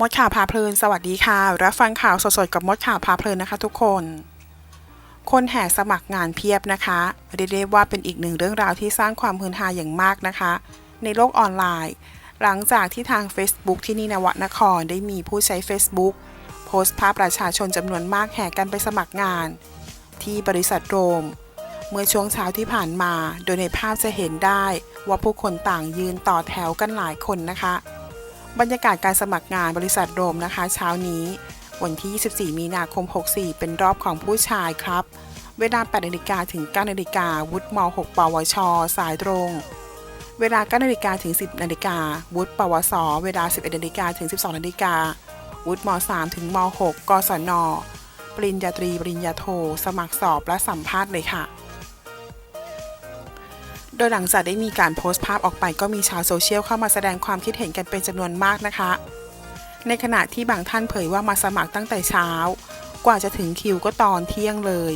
มดข่าวพาเพลิน สวัสดีค่ะ รับฟังข่าวสดๆกับมดข่าวพาเพลินนะคะทุกคน คนแห่สมัครงานเพียบนะคะเรียกได้ว่าเป็นอีกหนึ่งเรื่องราวที่สร้างความฮือฮาอย่างมากนะคะ ในโลกออนไลน์ หลังจากที่ทาง Facebook ที่นี่นวนครได้มีผู้ใช้ Facebook โพสต์ภาพประชาชนจำนวนมากแห่กันไปสมัครงาน ที่บริษัทโรม เมื่อช่วงเช้าที่ผ่านมา โดยในภาพจะเห็นได้ว่าผู้คนต่างยืนต่อแถวกันหลายคนนะคะ บรรยากาศการสมัครงานบริษัทโรมนะคะ เช้านี้ วันที่ 24 มีนาคม 64 เป็นรอบของผู้ชายครับ เวลา 8นาฬิกาถึง 9นาฬิกาวุฒิม .6 ปวช สายตรง เวลา 9นาฬิกาถึง 10นาฬิกาวุฒิปวส เวลา 11นาฬิกาถึง 12นาฬิกาวุฒิม 3 ถึงม 6 กศน ปริญญาตรี ปริญญาโท สมัครสอบและสัมภาษณ์เลยค่ะ โดยหลังจากได้มีการโพสต์ภาพออกไปก็มีชาวโซเชียลเข้ามาแสดงความคิดเห็นกันเป็นจำนวนมากนะคะ ในขณะที่บางท่านเผยว่ามาสมัครตั้งแต่เช้า กว่าจะถึงคิวก็ตอนเที่ยงเลย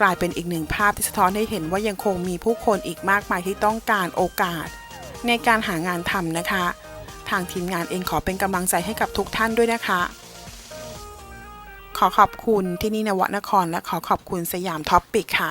กลายเป็นอีกหนึ่งภาพที่สะท้อนให้เห็นว่ายังคงมีผู้คนอีกมากมายที่ต้องการโอกาส ในการหางานทำนะคะ ทางทีมงานเองขอเป็นกำลังใจให้กับทุกท่านด้วยนะคะ ขอขอบคุณที่นี่นวนคร และขอขอบคุณสยามท็อปปิกค่ะ